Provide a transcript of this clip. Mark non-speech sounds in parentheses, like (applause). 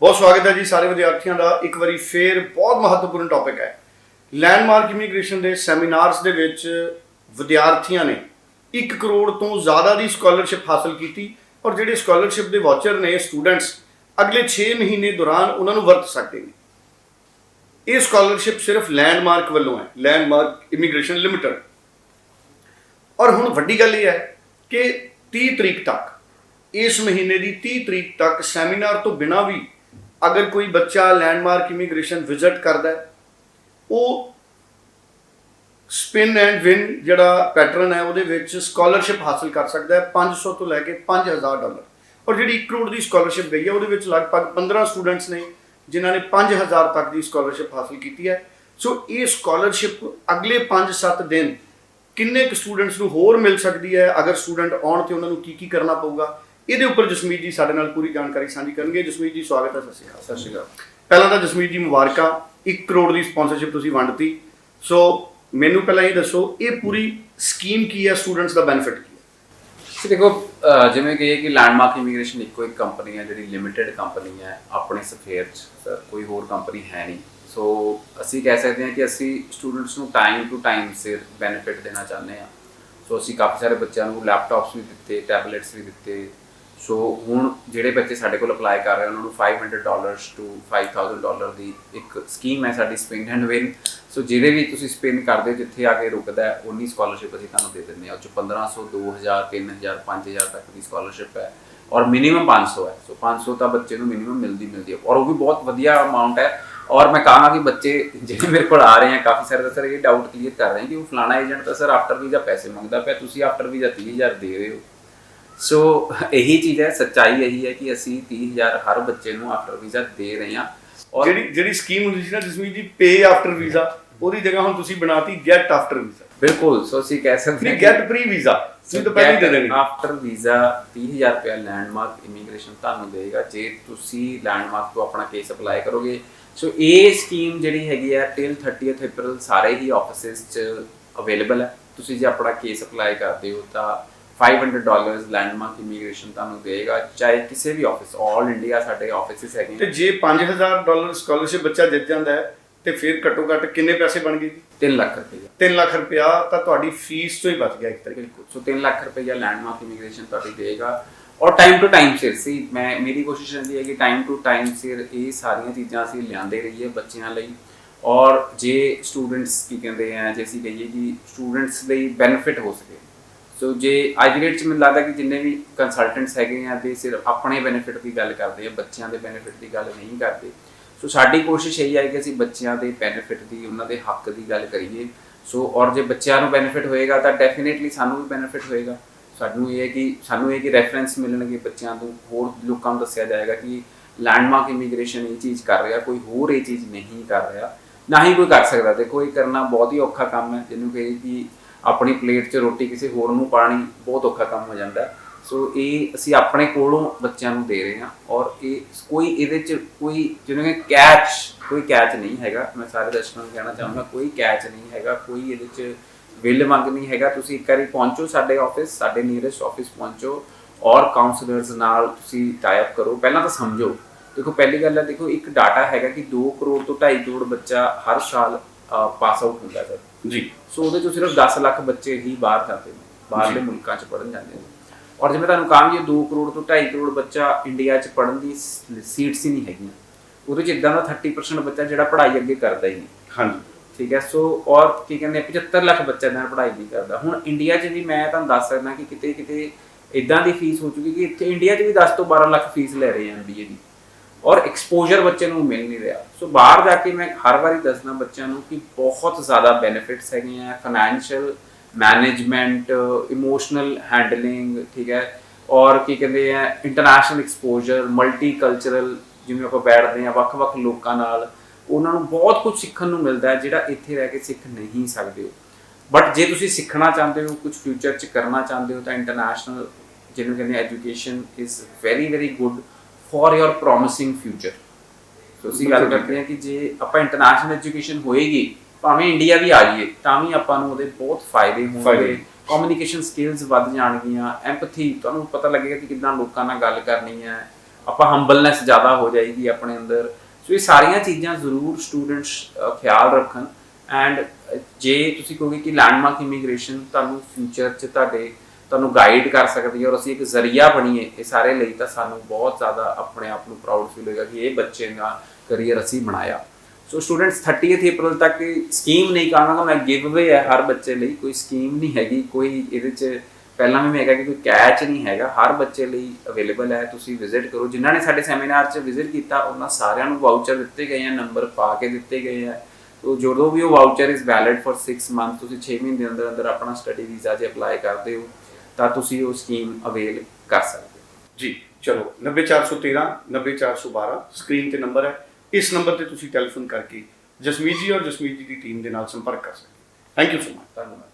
ਬਹੁਤ ਸਵਾਗਤ ਹੈ ਜੀ ਸਾਰੇ ਵਿਦਿਆਰਥੀਆਂ ਦਾ। ਇੱਕ ਵਾਰੀ ਫੇਰ ਬਹੁਤ ਮਹੱਤਵਪੂਰਨ ਟੌਪਿਕ ਹੈ। ਲੈਂਡਮਾਰਕ ਇਮੀਗ੍ਰੇਸ਼ਨ ਦੇ ਸੈਮੀਨਾਰਸ ਦੇ ਵਿੱਚ ਵਿਦਿਆਰਥੀਆਂ ਨੇ 1 ਕਰੋੜ ਤੋਂ ਜ਼ਿਆਦਾ ਦੀ ਸਕਾਲਰਸ਼ਿਪ ਹਾਸਲ ਕੀਤੀ ਔਰ ਜਿਹੜੇ ਸਕਾਲਰਸ਼ਿਪ ਦੇ ਵਾਚਰ ਨੇ ਸਟੂਡੈਂਟਸ ਅਗਲੇ 6 ਮਹੀਨੇ ਦੌਰਾਨ ਉਹਨਾਂ ਨੂੰ ਵਰਤ ਸਕਦੇ ਨੇ। ਇਹ ਸਕਾਲਰਸ਼ਿਪ ਸਿਰਫ ਲੈਂਡਮਾਰਕ ਵੱਲੋਂ ਹੈ ਲੈਂਡਮਾਰਕ ਇਮੀਗ੍ਰੇਸ਼ਨ ਲਿਮਟਿਡ ਔਰ ਹੁਣ ਵੱਡੀ ਗੱਲ ਇਹ ਹੈ ਕਿ 30 ਤਰੀਕ ਤੱਕ, ਇਸ ਮਹੀਨੇ ਦੀ 30 ਤਰੀਕ ਤੱਕ ਸੈਮੀਨਾਰ ਤੋਂ ਬਿਨਾ ਵੀ ਅਗਰ ਕੋਈ ਬੱਚਾ ਲੈਂਡਮਾਰਕ ਇਮੀਗ੍ਰੇਸ਼ਨ ਵਿਜ਼ਿਟ ਕਰਦਾ ਹੈ, ਉਹ ਸਪਿਨ ਐਂਡ ਵਿਨ ਜਿਹੜਾ ਪੈਟਰਨ ਹੈ, ਉਹਦੇ ਵਿੱਚ ਸਕਾਲਰਸ਼ਿਪ ਹਾਸਲ ਕਰ ਸਕਦਾ ਹੈ 500 ਤੋਂ ਲੈ ਕੇ 5000 ਡਾਲਰ। ਔਰ ਜਿਹੜੀ 1 ਕਰੋੜ ਦੀ ਸਕਾਲਰਸ਼ਿਪ ਗਈ ਹੈ, ਉਹਦੇ ਵਿੱਚ ਲਗਭਗ 15 ਸਟੂਡੈਂਟਸ ਨੇ, ਜਿਨ੍ਹਾਂ ਨੇ 5000 ਤੱਕ ਦੀ ਸਕਾਲਰਸ਼ਿਪ ਹਾਸਲ ਕੀਤੀ ਹੈ। ਸੋ ਇਹ ਸਕਾਲਰਸ਼ਿਪ ਅਗਲੇ 5-7 ਦਿਨ ਕਿੰਨੇ ਕੁ ਸਟੂਡੈਂਟਸ ਨੂੰ ਹੋਰ ਮਿਲ ਸਕਦੀ ਹੈ? ਅਗਰ ਸਟੂਡੈਂਟ ਆਉਣ ਤੇ ਉਹਨਾਂ ਨੂੰ ਕੀ ਕੀ ਕਰਨਾ ਪਊਗਾ? ਇਹਦੇ ਉੱਪਰ ਜਸਮੀਤ ਜੀ ਸਾਡੇ ਨਾਲ ਪੂਰੀ ਜਾਣਕਾਰੀ ਸਾਂਝੀ ਕਰਨਗੇ। ਜਸਮੀਤ ਜੀ ਸਵਾਗਤ ਹੈ ਸਤਿ ਸ਼੍ਰੀ ਅਕਾਲ। ਸਤਿ ਸ਼੍ਰੀ ਅਕਾਲ। ਪਹਿਲਾਂ ਤਾਂ ਜਸਮੀਤ ਜੀ ਮੁਬਾਰਕਾਂ। 1 ਕਰੋੜ ਦੀ ਸਪਾਂਸਰਸ਼ਿਪ ਤੁਸੀਂ ਵੰਡਤੀ। ਸੋ ਮੈਨੂੰ ਪਹਿਲਾਂ ਇਹ ਦੱਸੋ ਇਹ ਪੂਰੀ ਸਕੀਮ ਕੀ ਹੈ? ਸਟੂਡੈਂਟਸ ਦਾ ਬੈਨੀਫਿਟ ਕੀ ਹੈ? ਸੋ ਦੇਖੋ ਜਿਵੇਂ ਕਿ ਇਹ ਕਿ ਲੈਂਡਮਾਰਕ ਇਮੀਗ੍ਰੇਸ਼ਨ ਇੱਕੋ ਇੱਕ ਕੰਪਨੀ ਹੈ ਜਿਹੜੀ ਲਿਮਿਟਿਡ ਕੰਪਨੀ ਹੈ ਆਪਣੇ ਸਫੇਅਰ 'ਚ। ਸਰ ਕੋਈ ਹੋਰ ਕੰਪਨੀ ਹੈ ਨਹੀਂ। ਸੋ ਅਸੀਂ ਕਹਿ ਸਕਦੇ ਹਾਂ ਕਿ ਅਸੀਂ ਸਟੂਡੈਂਟਸ ਨੂੰ ਟਾਈਮ ਟੂ ਟਾਈਮ ਸਿਰ ਬੈਨੀਫਿਟ ਦੇਣਾ ਚਾਹੁੰਦੇ ਹਾਂ। ਸੋ ਅਸੀਂ ਕਾਫੀ ਸਾਰੇ ਬੱਚਿਆਂ ਨੂੰ ਲੈਪਟਾਪਸ ਵੀ ਦਿੱਤੇ ਟੈਬਲੇਟਸ ਵੀ ਦਿੱਤੇ ਸੋ ਹੁਣ ਜਿਹੜੇ ਬੱਚੇ ਸਾਡੇ ਕੋਲ ਅਪਲਾਈ ਕਰ ਰਹੇ ਉਹਨਾਂ ਨੂੰ 500 ਡਾਲਰਸ ਟੂ 5000 ਡਾਲਰ ਦੀ ਇੱਕ ਸਕੀਮ ਹੈ ਸਾਡੀ ਸਪਿਨ ਐਂਡ ਵਿਨ ਸੋ ਜਿਹੜੇ ਵੀ ਤੁਸੀਂ ਸਪਿਨ ਕਰਦੇ ਹੋ, ਜਿੱਥੇ ਆ ਕੇ ਰੁਕਦਾ ਹੈ ਉਨੀ ਸਕਾਲਰਸ਼ਿਪ ਅਸੀਂ ਤੁਹਾਨੂੰ ਦੇ ਦਿੰਦੇ ਹਾਂ। ਉਹ 'ਚ 1500 2000 3000 5000 ਤੱਕ ਦੀ ਸਕਾਲਰਸ਼ਿਪ ਹੈ ਔਰ ਮਿਨੀਮਮ 500 ਹੈ। ਸੋ 500 ਤਾਂ ਬੱਚੇ ਨੂੰ ਮਿਨੀਮਮ ਮਿਲਦੀ ਮਿਲਦੀ ਹੈ। ਔਰ ਉਹ ਵੀ ਬਹੁਤ ਵਧੀਆ ਅਮਾਉਂਟ ਹੈ। ਔਰ ਮੈਂ ਕਹਾਂਗਾ ਕਿ ਬੱਚੇ ਜਿਹੜੇ ਮੇਰੇ ਕੋਲ ਆ ਰਹੇ ਹੈ ਕਾਫੀ ਸਾਰੇ ਦਾ ਸਰ ਇਹ ਡਾਊਟ ਕਲੀਅਰ ਕਰ ਰਹੇ ਕਿ ਉਹ ਫਲਾਣਾ ਏਜੰਟ ਤਾਂ ਸਰ ਆਫਟਰ ਵੀਜ਼ਾ ਪੈਸੇ ਮੰਗਦਾ ਪਿਆ। ਤੁਸੀਂ ਆਫਟਰ ਵੀਜ਼ਾ 30000 ਦੇ ਰਹੇ ਹੋ। ਸੋ (laughs) ਇਹੀ ਚੀਜ਼ ਹੈ ਸੱਚਾਈ ਇਹੀ ਹੈ ਕਿ ਅਸੀਂ 30000 ਹਰ ਬੱਚੇ ਨੂੰ ਆਫਟਰ ਵੀਜ਼ਾ ਦੇ ਰਹੇ ਹਾਂ। ਔਰ ਜਿਹੜੀ ਜਿਹੜੀ ਸਕੀਮ ਹੁੰਦੀ ਸੀ ਨਾ ਜਸਮੀਤ ਜੀ ਪੇ ਆਫਟਰ ਵੀਜ਼ਾ ਉਹਦੀ ਜਗ੍ਹਾ ਹੁਣ ਤੁਸੀਂ ਬਣਾਤੀ ਗੈਟ ਆਫਟਰ ਵੀਜ਼ਾ ਬਿਲਕੁਲ ਸੋ ਅਸੀਂ ਕਹਿ ਸਕਦੇ ਨਹੀਂ ਗੈਟ ਪ੍ਰੀ ਵੀਜ਼ਾ ਤੁਸੀਂ ਤਾਂ ਪਹਿਲਾਂ ਹੀ ਦੇ ਦੇਣੀ। ਆਫਟਰ ਵੀਜ਼ਾ 30000 ਰੁਪਏ ਲੈਂਡਮਾਰਕ ਇਮੀਗ੍ਰੇਸ਼ਨ ਤੁਹਾਨੂੰ ਦੇਗਾ ਜੇ ਤੁਸੀਂ ਲੈਂਡਮਾਰਕ ਤੋਂ ਆਪਣਾ ਕੇਸ ਅਪਲਾਈ ਕਰੋਗੇ। ਸੋ ਇਹ ਸਕੀਮ ਜਿਹੜੀ ਹੈਗੀ ਹੈ ਟਿਲ 30th ਅਪ੍ਰੈਲ ਸਾਰੇ ਹੀ ਆਫਿਸਿਸ 'ਚ ਅਵੇਲੇਬਲ ਹੈ। ਤੁਸੀਂ ਜੇ ਆਪਣਾ ਕੇਸ ਅਪਲਾਈ ਕਰਦੇ ਹੋ ਤਾਂ 500 ਡਾਲਰਸ ਲੈਂਡਮਾਰਕ ਇਮੀਗ੍ਰੇਸ਼ਨ ਤੁਹਾਨੂੰ ਦੇਗਾ ਚਾਹੇ ਕਿਸੇ ਵੀ ਆਫਿਸ 올 ਇੰਡੀਆ ਸਾਡੇ ਆਫਿਸਿਸ ਹੈਗੇ ਤੇ ਜੇ 5000 ਡਾਲਰ ਸਕਾਲਰਸ਼ਿਪ ਬੱਚਾ ਜਿੱਤ ਜਾਂਦਾ ਹੈ ਤੇ ਫਿਰ ਘੱਟੋ ਘੱਟ ਕਿੰਨੇ ਪੈਸੇ ਬਣ ਗਏ? ਜੀ 3 ਲੱਖ ਰੁਪਏ 3 ਲੱਖ ਰੁਪਇਆ ਤਾਂ ਤੁਹਾਡੀ ਫੀਸ ਤੋਂ ਹੀ ਬਚ ਗਿਆ ਇੱਕ ਤਰੀਕੇ ਬਿਲਕੁਲ। ਸੋ 3 ਲੱਖ ਰੁਪਈਆ ਲੈਂਡਮਾਰਕ ਇਮੀਗ੍ਰੇਸ਼ਨ ਤੁਹਾਡੀ ਦੇਗਾ ਔਰ ਟਾਈਮ ਟੂ ਟਾਈਮ ਸਿਰ ਸੀ ਮੈਂ ਮੇਰੀ ਕੋਸ਼ਿਸ਼ ਰਹਿੰਦੀ ਹੈ ਕਿ ਟਾਈਮ ਟੂ ਟਾਈਮ ਸਿਰ ਇਹ ਸਾਰੀਆਂ ਚੀਜ਼ਾਂ ਅਸੀਂ ਲਿਆਂਦੇ ਰਹੀਏ ਬੱਚਿਆਂ ਲਈ। ਔਰ ਜੇ ਸਟੂਡੈਂਟਸ ਕੀ ਕਹਿੰਦੇ ਆ ਜੇ ਅਸੀਂ ਕਹੀਏ ਕਿ ਸਟੂਡੈਂਟਸ ਲਈ ਬੈਨੀਫਿਟ ਹੋ ਸਕੇ। ਸੋ ਜੇ ਅੱਜ ਦੀ ਡੇਟ 'ਚ ਮੈਨੂੰ ਲੱਗਦਾ ਕਿ ਜਿੰਨੇ ਵੀ ਕੰਸਲਟੈਂਟਸ ਹੈਗੇ ਆ ਤੇ ਸਿਰਫ ਆਪਣੇ ਬੈਨੀਫਿਟ ਦੀ ਗੱਲ ਕਰਦੇ ਆ, ਬੱਚਿਆਂ ਦੇ ਬੈਨੀਫਿਟ ਦੀ ਗੱਲ ਨਹੀਂ ਕਰਦੇ। ਸੋ ਸਾਡੀ ਕੋਸ਼ਿਸ਼ ਇਹੀ ਹੈ ਕਿ ਅਸੀਂ ਬੱਚਿਆਂ ਦੇ ਬੈਨੀਫਿਟ ਦੀ, ਉਹਨਾਂ ਦੇ ਹੱਕ ਦੀ ਗੱਲ ਕਰੀਏ। ਸੋ ਔਰ ਜੇ ਬੱਚਿਆਂ ਨੂੰ ਬੈਨੀਫਿਟ ਹੋਏਗਾ, ਤਾਂ ਡੈਫੀਨਿਟਲੀ ਸਾਨੂੰ ਵੀ ਬੈਨੀਫਿਟ ਹੋਏਗਾ। ਸਾਨੂੰ ਇਹ ਹੈ ਕਿ, ਸਾਨੂੰ ਇਹ ਕਿ ਰੈਫਰੈਂਸ ਮਿਲਣਗੇ ਬੱਚਿਆਂ ਤੋਂ। ਹੋਰ ਲੋਕਾਂ ਨੂੰ ਦੱਸਿਆ ਜਾਏਗਾ ਕਿ ਲੈਂਡਮਾਰਕ ਇਮੀਗ੍ਰੇਸ਼ਨ ਇਹ ਚੀਜ਼ ਕਰ ਰਿਹਾ, ਕੋਈ ਹੋਰ ਇਹ ਚੀਜ਼ ਨਹੀਂ ਕਰ ਰਿਹਾ। ਨਾ ਹੀ ਕੋਈ ਕਰ ਸਕਦਾ। ਦੇਖੋ, ਇਹ ਕਰਨਾ ਬਹੁਤ ਹੀ ਔਖਾ ਕੰਮ ਹੈ। ਜਿਹਨੂੰ ਕਹੇ ਕਿ ਆਪਣੀ ਪਲੇਟ 'ਚ ਰੋਟੀ ਕਿਸੇ ਹੋਰ ਨੂੰ ਪਾਣੀ ਬਹੁਤ ਔਖਾ ਕੰਮ ਹੋ ਜਾਂਦਾ। ਸੋ ਇਹ ਅਸੀਂ ਆਪਣੇ ਕੋਲੋਂ ਬੱਚਿਆਂ ਨੂੰ ਦੇ ਰਹੇ ਹਾਂ ਔਰ ਇਹ ਕੋਈ ਇਹਦੇ 'ਚ ਕੋਈ ਜਿਹਨੂੰ ਕਿ ਕੈਚ ਕੋਈ ਕੈਚ ਨਹੀਂ ਹੈਗਾ। ਮੈਂ ਸਾਰੇ ਦਰਸ਼ਕਾਂ ਨੂੰ ਕਹਿਣਾ ਚਾਹੁੰਦਾ ਕੋਈ ਕੈਚ ਨਹੀਂ ਹੈਗਾ, ਕੋਈ ਇਹਦੇ 'ਚ ਬਿੱਲ ਮੰਗ ਨਹੀਂ ਹੈਗਾ। ਤੁਸੀਂ ਇੱਕ ਵਾਰੀ ਪਹੁੰਚੋ ਸਾਡੇ ਆਫਿਸ ਸਾਡੇ ਨੀਅਰੈਸਟ ਆਫਿਸ ਪਹੁੰਚੋ ਔਰ ਕਾਉਂਸਲਰਸ ਨਾਲ ਤੁਸੀਂ ਟਾਈ ਅਪ ਕਰੋ। ਪਹਿਲਾਂ ਤਾਂ ਸਮਝੋ। ਦੇਖੋ, ਪਹਿਲੀ ਗੱਲ ਹੈ, ਦੇਖੋ, ਇੱਕ ਡਾਟਾ ਹੈਗਾ ਕਿ 2 ਕਰੋੜ ਤੋਂ 2.5 ਕਰੋੜ ਬੱਚਾ ਹਰ ਸਾਲ ਪਾਸ ਆਊਟ ਹੁੰਦਾ ਹੈ ਜੀ। ਸੋ ਉਹਦੇ ਚੋਂ ਸਿਰਫ 10 ਲੱਖ ਬੱਚੇ ਹੀ ਬਾਹਰ ਜਾਂਦੇ ਨੇ ਬਾਹਰਲੇ ਮੁਲਕਾਂ 'ਚ ਪੜਨ ਜਾਂਦੇ ਨੇ। ਔਰ ਜਿਵੇਂ ਤੁਹਾਨੂੰ ਕਹਾਂ ਕਿ 2 ਕਰੋੜ ਤੋਂ 2.5 ਕਰੋੜ ਬੱਚਾ ਇੰਡੀਆ 'ਚ ਪੜਨ ਦੀ ਸੀਟਸ ਹੀ ਨਹੀਂ ਹੈਗੀਆਂ। ਉਹਦੇ 'ਚ ਇਦਾਂ ਦਾ 30% ਬੱਚਾ ਜਿਹੜਾ ਪੜ੍ਹਾਈ ਅੱਗੇ ਕਰਦਾ ਹੀ ਨਹੀਂ। ਹਾਂਜੀ। ਠੀਕ ਹੈ ਸੋ ਔਰ ਕੀ ਕਹਿੰਦੇ ਆ, 75 ਲੱਖ ਬੱਚਾ ਨਾਲ ਪੜ੍ਹਾਈ ਨਹੀਂ ਕਰਦਾ। ਹੁਣ ਇੰਡੀਆ 'ਚ ਵੀ ਮੈਂ ਤੁਹਾਨੂੰ ਦੱਸ ਸਕਦਾ ਕਿ ਕਿਤੇ ਕਿਤੇ ਇਦਾਂ ਦੀ ਫੀਸ ਹੋ ਚੁੱਕੀ ਕਿ ਇੱਥੇ ਇੰਡੀਆ 'ਚ ਵੀ 10 ਤੋਂ 12 ਲੱਖ ਫੀਸ ਲੈ ਰਹੇ ਆ ਐਮਬੀਏ ਦੀ। ਔਰ ਐਕਸਪੋਜ਼ਰ ਬੱਚੇ ਨੂੰ ਮਿਲ ਨਹੀਂ ਰਿਹਾ। ਸੋ ਬਾਹਰ ਜਾ ਕੇ ਮੈਂ ਹਰ ਵਾਰੀ ਦੱਸਦਾ ਬੱਚਿਆਂ ਨੂੰ ਕਿ ਬਹੁਤ ਜ਼ਿਆਦਾ ਬੈਨੀਫਿਟਸ ਹੈਗੇ ਆ ਫਾਈਨੈਂਸ਼ੀਅਲ ਮੈਨੇਜਮੈਂਟ ਇਮੋਸ਼ਨਲ ਹੈਂਡਲਿੰਗ ਠੀਕ ਹੈ? ਔਰ ਕੀ ਕਹਿੰਦੇ ਆ ਇੰਟਰਨੈਸ਼ਨਲ ਐਕਸਪੋਜ਼ਰ ਮਲਟੀਕਲਚਰਲ ਜਿਵੇਂ ਆਪਾਂ ਬੈਠਦੇ ਆ ਵੱਖ-ਵੱਖ ਲੋਕਾਂ ਨਾਲ, ਉਹਨਾਂ ਨੂੰ ਬਹੁਤ ਕੁਝ ਸਿੱਖਣ ਨੂੰ ਮਿਲਦਾ ਹੈ, ਜਿਹੜਾ ਇੱਥੇ ਰਹਿ ਕੇ ਸਿੱਖ ਨਹੀਂ ਸਕਦੇ। ਹੋ ਬਟ ਜੇ ਤੁਸੀਂ ਸਿੱਖਣਾ ਚਾਹੁੰਦੇ ਹੋ, ਕੁਝ ਫਿਊਚਰ 'ਚ ਕਰਨਾ ਚਾਹੁੰਦੇ ਹੋ, ਤਾਂ ਇੰਟਰਨੈਸ਼ਨਲ ਜਿਹਨੂੰ ਕਹਿੰਦੇ education is very very good for your promising future so ਅਸੀਂ ਗੱਲ ਕਰਦੇ ਹਾਂ। ਕਿ ਜੇ ਆਪਾਂ ਇੰਟਰਨੈਸ਼ਨਲ ਐਜੂਕੇਸ਼ਨ ਹੋਏਗੀ ਭਾਵੇਂ ਇੰਡੀਆ ਵੀ ਆ ਜਾਈਏ ਤਾਂ ਵੀ ਆਪਾਂ ਨੂੰ ਉਹਦੇ ਬਹੁਤ ਫਾਇਦੇ ਹੋਣਗੇ। ਕਮਿਊਨੀਕੇਸ਼ਨ ਸਕਿੱਲਸ ਵੱਧ ਜਾਣਗੀਆਂ ਐਮਪਥੀ ਤੁਹਾਨੂੰ ਪਤਾ ਲੱਗੇਗਾ ਕਿ ਕਿੰਨਾ ਲੋਕਾਂ ਨਾਲ ਗੱਲ ਕਰਨੀ ਹੈ। ਆਪਾਂ ਹੰਬਲਨੈਸ ਜ਼ਿਆਦਾ ਹੋ ਜਾਏਗੀ ਆਪਣੇ ਅੰਦਰ। ਸੋ ਇਹ ਸਾਰੀਆਂ ਚੀਜ਼ਾਂ ਜ਼ਰੂਰ ਸਟੂਡੈਂਟਸ ਖਿਆਲ ਰੱਖਣ। ਐਂਡ ਜੇ ਤੁਸੀਂ ਕਹੋਗੇ ਕਿ ਲੈਂਡਮਾਰਕ ਇਮੀਗ੍ਰੇਸ਼ਨ ਤੁਹਾਨੂੰ ਫਿਊਚਰ 'ਚ ਤੁਹਾਡੇ ਤੁਹਾਨੂੰ ਗਾਈਡ ਕਰ ਸਕਦੀ ਹੈ ਔਰ ਅਸੀਂ ਇੱਕ ਜ਼ਰੀਆ ਬਣੀਏ ਇਹ ਸਾਰੇ ਲਈ ਤਾਂ ਸਾਨੂੰ ਬਹੁਤ ਜ਼ਿਆਦਾ ਆਪਣੇ ਆਪ ਨੂੰ ਪ੍ਰਾਊਡ ਫੀਲ ਹੋਏਗਾ ਕਿ ਇਹ ਬੱਚੇ ਦਾ ਕਰੀਅਰ ਅਸੀਂ ਬਣਾਇਆ। ਸੋ ਸਟੂਡੈਂਟਸ 30th ਅਪ੍ਰੈਲ ਤੱਕ ਸਕੀਮ ਨਹੀਂ ਕਰਾਂਗਾ ਮੈਂ ਗਿਵ ਅਵੇ ਹੈ ਹਰ ਬੱਚੇ ਲਈ, ਕੋਈ ਸਕੀਮ ਨਹੀਂ ਹੈਗੀ, ਕੋਈ ਇਹਦੇ 'ਚ ਪਹਿਲਾਂ ਵੀ ਮੈਂ ਕਿਹਾ ਕਿ ਕੋਈ ਕੈਚ ਨਹੀਂ ਹੈਗਾ, ਹਰ ਬੱਚੇ ਲਈ ਅਵੇਲੇਬਲ ਹੈ, ਤੁਸੀਂ ਵਿਜ਼ਿਟ ਕਰੋ। ਜਿਨ੍ਹਾਂ ਨੇ ਸਾਡੇ ਸੈਮੀਨਾਰ 'ਚ ਵਿਜ਼ਿਟ ਕੀਤਾ, ਉਹਨਾਂ ਸਾਰਿਆਂ ਨੂੰ ਵਾਊਚਰ ਦਿੱਤੇ ਗਏ ਆ ਨੰਬਰ ਪਾ ਕੇ ਦਿੱਤੇ ਗਏ ਆ। ਤੋ ਜਦੋਂ ਵੀ ਉਹ voucher is valid for 6 month ਤੁਸੀਂ 6 ਮਹੀਨੇ ਦੇ ਅੰਦਰ ਅੰਦਰ ਆਪਣਾ ਸਟੱਡੀ ਵੀਜ਼ਾ ਜੇ ਅਪਲਾਈ ਕਰਦੇ ਹੋ ਤਾਂ ਤੁਸੀਂ ਉਹ ਸਕੀਮ ਅਵੇਲ ਕਰ ਸਕਦੇ ਹੋ। ਜੀ ਚਲੋ 90413 90412 ਸਕਰੀਨ ਤੇ ਨੰਬਰ ਹੈ। ਇਸ ਨੰਬਰ ਤੇ ਤੁਸੀਂ ਟੈਲੀਫੋਨ ਕਰਕੇ ਜਸਮੀਤ ਜੀ ਔਰ ਜਸਮੀਤ ਜੀ ਦੀ ਟੀਮ ਦੇ ਨਾਲ ਸੰਪਰਕ ਕਰ ਸਕਦੇ ਥੈਂਕ ਯੂ ਸੋ ਮਚ ਧੰਨਵਾਦ।